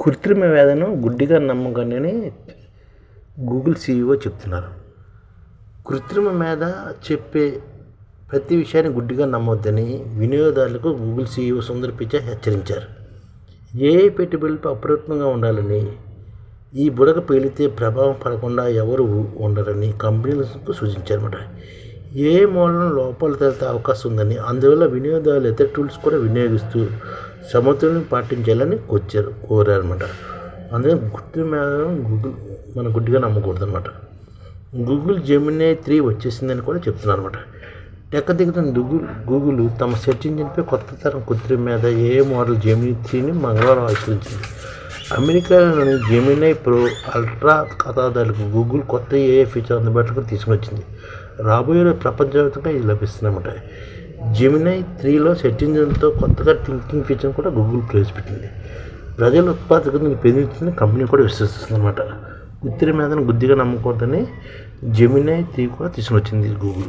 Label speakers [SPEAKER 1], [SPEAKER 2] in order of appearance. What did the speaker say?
[SPEAKER 1] కృత్రిమ వేదను గుడ్డిగా నమ్మకండి గూగుల్ సీఈఓ చెప్తున్నారు. కృత్రిమ మేధ చెప్పే ప్రతి విషయాన్ని గుడ్డిగా నమ్మొద్దని వినియోగదారులకు గూగుల్ సీఈఓ సుందర్ పిచాయ్ హెచ్చరించారు. ఏ పెట్టుబడులపై అప్రయత్నంగా ఉండాలని ఈ బుడగ పేలితే ప్రభావం పడకుండా ఎవరు ఉండరని కంపెనీలకు సూచించారన్నమాట ఏ మూలన లోపాలు తేలితే అవకాశం ఉందని. అందువల్ల వినియోగదారులు ఇతర టూల్స్ కూడా వినియోగిస్తూ సమతుల్యం పాటించాలని కోరారు కోరారన్నమాట. అందుకని గుర్తు మీద గూగుల్ మనం గుడ్డిగా నమ్మకూడదు అనమాట గూగుల్ జెమినే త్రీ వచ్చేసిందని కూడా చెప్తున్నారు అనమాట టెక్క దిగుతున్న గూగుల్ గూగుల్ తమ సెర్చ్ ఇంజిన్పై కొత్త తరం కృత్రిమ మీద ఏ మోడల్ జెమినీ త్రీని మంగళవారం ఆవిష్కరించింది. అమెరికాలోని జెమినై ప్రో అల్ట్రా ఖాతాదారులకు గూగుల్ కొత్త ఏ ఫీచర్ అందుబాటులోకి తీసుకొచ్చింది. రాబోయే ప్రపంచవ్యాప్తంగా ఇది లభిస్తుందన్నమాట. జెమినై త్రీలో సెట్ ఇంజిన్తో కొత్తగా థింకింగ్ ఫీచర్ కూడా గూగుల్ ప్రవేశపెట్టింది ప్రజల ఉత్పాదకతను పెంచుతున్న కంపెనీ కూడా విశ్వసిస్తుంది అనమాట కృత్రిమ మీదను గుద్దిగా నమ్ముకోవద్దని జెమినై త్రీ కూడా తీసుకొచ్చింది గూగుల్